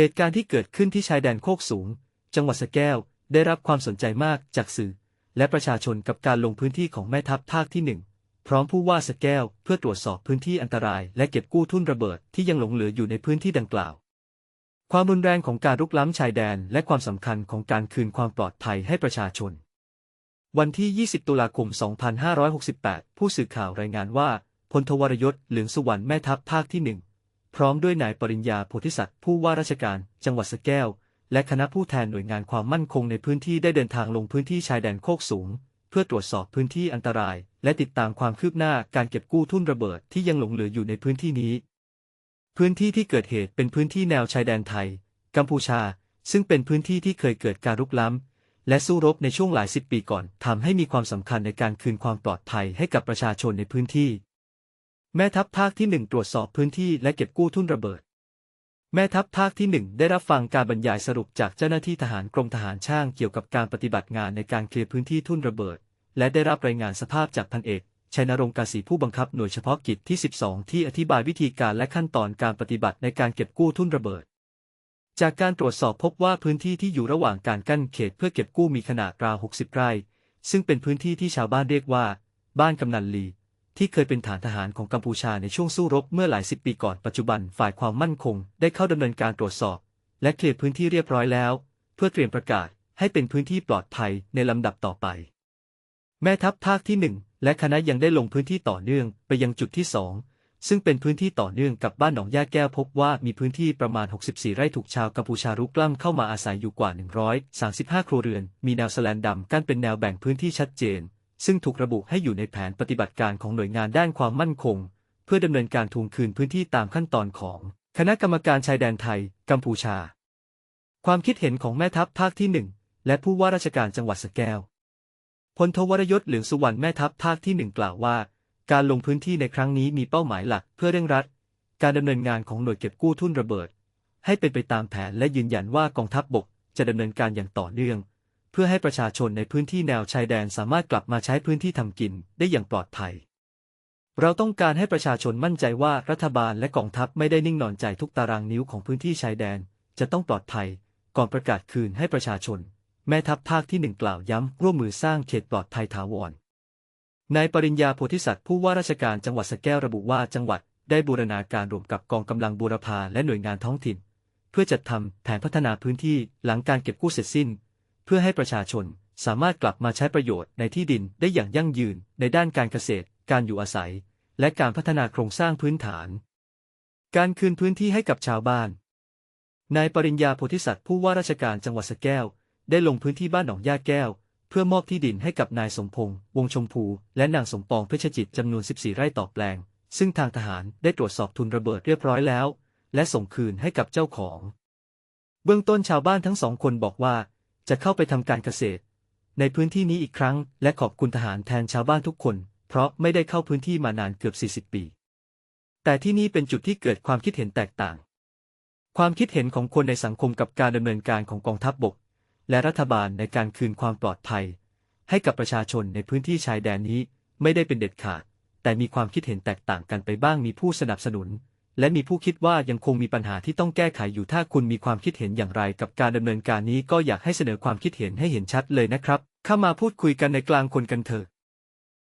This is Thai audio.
เหตุการณ์ที่เกิดขึ้นที่ชายแดนโคกสูง จังหวัดสแก้ว ได้รับความสนใจมากจากสื่อ และประชาชนกับการลงพื้นที่ของแม่ทัพภาคที่หนึ่งพร้อมผู้ว่าสแก้วเพื่อตรวจสอบพื้นที่อันตรายและเก็บกู้ทุ่นระเบิดที่ยังหลงเหลืออยู่ในพื้นที่ดังกล่าว ความรุนแรงของการรุกล้ำชายแดนและความสำคัญของการคืนความปลอดภัยให้ประชาชน วันที่ 20 ตุลาคม 2568 ผู้สื่อข่าวรายงานว่าพลทวรยศเหลืองสุวรรณแม่ทัพภาคที่หนึ่ง พร้อมด้วยนายปริญญาโพธิสัตว์ผู้ว่าราชการจังหวัดสแก้ว และคณะผู้แทนหน่วยงานความมั่นคงในพื้นที่ได้เดินทางลงพื้นที่ชายแดนโคกสูง เพื่อตรวจสอบพื้นที่อันตราย และติดตามความคืบหน้าการเก็บกู้ทุ่นระเบิดที่ยังหลงเหลืออยู่ในพื้นที่นี้ พื้นที่ที่เกิดเหตุเป็นพื้นที่แนวชายแดนไทย กัมพูชา ซึ่งเป็นพื้นที่ที่เคยเกิดการรุกล้ำและสู้รบในช่วงหลายสิบปีก่อนทำให้มีความสำคัญในการคืนความปลอดภัยให้กับประชาชนในพื้นที่ แม่ทัพภาคที่หนึ่งตรวจสอบพื้นที่และเก็บกู้ทุ่นระเบิด แม่ทัพภาคที่หนึ่งได้รับฟังการบรรยายสรุปจากเจ้าหน้าที่ทหารกรมทหารช่างเกี่ยวกับการปฏิบัติงานในการเคลียร์พื้นที่ทุ่นระเบิด และได้รับรายงานสภาพจากพันเอกชัยนรงค์กาศีผู้บังคับหน่วยเฉพาะกิจที่ 12 ที่อธิบายวิธีการและขั้นตอนการปฏิบัติในการเก็บกู้ทุ่นระเบิด จากการตรวจสอบพบว่าพื้นที่ที่อยู่ระหว่างการกั้นเขตเพื่อเก็บกู้มีขนาดราว 60 ไร่ ซึ่งเป็นพื้นที่ที่ชาวบ้านเรียกว่า บ้านกำนันลี ที่เคยเป็นฐานทหารของกัมพูชาในช่วงสู้รบเมื่อหลายสิบปีก่อนปัจจุบันฝ่ายความมั่นคงได้เข้าดำเนินการตรวจสอบ และเคลียร์พื้นที่เรียบร้อยแล้ว เพื่อเตรียมประกาศให้เป็นพื้นที่ปลอดภัยในลำดับต่อไป แม่ทัพภาคที่หนึ่งและคณะยังได้ลงพื้นที่ต่อเนื่องไปยังจุดที่สองซึ่งเป็นพื้นที่ต่อเนื่องกับบ้านหนองย่าแก้วพบว่ามีพื้นที่ประมาณ 64 ไร่ถูกชาวกัมพูชารุกล้ำเข้ามาอาศัยอยู่กว่า 135 ครัวเรือน มีแนวสแลนดำกั้นเป็นแนวแบ่งพื้นที่ชัดเจน ซึ่งถูกระบุให้อยู่ในแผนปฏิบัติการของหน่วยงานด้านความมั่นคง เพื่อดำเนินการทวงคืนพื้นที่ตามขั้นตอนของคณะกรรมการชายแดนไทย กัมพูชา ความคิดเห็นของแม่ทัพภาคที่หนึ่งและผู้ว่าราชการจังหวัดสแก้วพลทวรยศเหลืองสุวรรณแม่ทัพภาคที่หนึ่งกล่าวว่า การลงพื้นที่ในครั้งนี้มีเป้าหมายหลักเพื่อเร่งรัด การดำเนินงานของหน่วยเก็บกู้ทุ่นระเบิด ให้เป็นไปตามแผนและยืนยันว่ากองทัพบบกจะดำเนินการอย่างต่อเนื่อง พื่อให้ประชาชนในพื้นที่แนวชายแดนสามารถกลับมาใช้พื้นที่ทำกินได้อย่างปลอดภัย เราต้องการให้ประชาชนมั่นใจว่ารัฐบาลและกองทัพไม่ได้นิ่งนอนใจทุกตารางนิ้วของพื้นที่ชายแดน จะต้องปลอดภัย ก่อนประกาศคืนให้ประชาชน แม่ทัพภาคที่หนึ่งกล่าวย้ำร่วมมือสร้างเขตปลอดภัยถาวรนายปริญญาโพธิสัตว์ผู้ว่าราชการจังหวัดสแก้วระบุว่าจังหวัดได้บูรณาการร่วมกับกองกำลังบูรพาและหน่วยงานท้องถิ่น เพื่อจัดทำแผนพัฒนาพื้นที่หลังการเก็บกู้เสร็จสิ้น เพื่อให้ประชาชนสามารถกลับมาใช้ประโยชน์ในที่ดินได้อย่างยั่งยืนในด้านการเกษตร การอยู่อาศัย และการพัฒนาโครงสร้างพื้นฐาน การคืนพื้นที่ให้กับชาวบ้าน นายปริญญาโพธิสัตว์ผู้ว่าราชการจังหวัดสแก้ว ได้ลงพื้นที่บ้านหนองย่าแก้ว เพื่อมอบที่ดินให้กับนายสมพงษ์วงชมพู และนางสมปองเพชรจิตจำนวน 14 ไร่ต่อแปลง ซึ่งทางทหารได้ตรวจสอบทุนระเบิดเรียบร้อยแล้ว และส่งคืนให้กับเจ้าของ เบื้องต้นชาวบ้านทั้งสองคนบอกว่า จะเข้าไปทำการเกษตร ในพื้นที่นี้อีกครั้ง และขอบคุณทหารแทนชาวบ้านทุกคน เพราะไม่ได้เข้าพื้นที่มานานเกือบ 40 ปี แต่ที่นี่เป็นจุดที่เกิดความคิดเห็นแตกต่าง ความคิดเห็นของคนในสังคมกับการดำเนินการของกองทัพบบก และรัฐบาลในการคืนความปลอดภัย ให้กับประชาชนในพื้นที่ชายแดนนี้ไม่ได้เป็นเด็ดขาด แต่มีความคิดเห็นแตกต่างกันไปบ้างมีผู้สนับสนุน และมีผู้คิดว่ายังคงมีปัญหาที่ต้องแก้ไขอยู่ถ้าคุณมีความคิดเห็นอย่างไรกับการดำเนินการนี้ก็อยากให้เสนอความคิดเห็นให้เห็นชัดเลยนะครับ เข้ามาพูดคุยกันในกลางคนกันเถอะ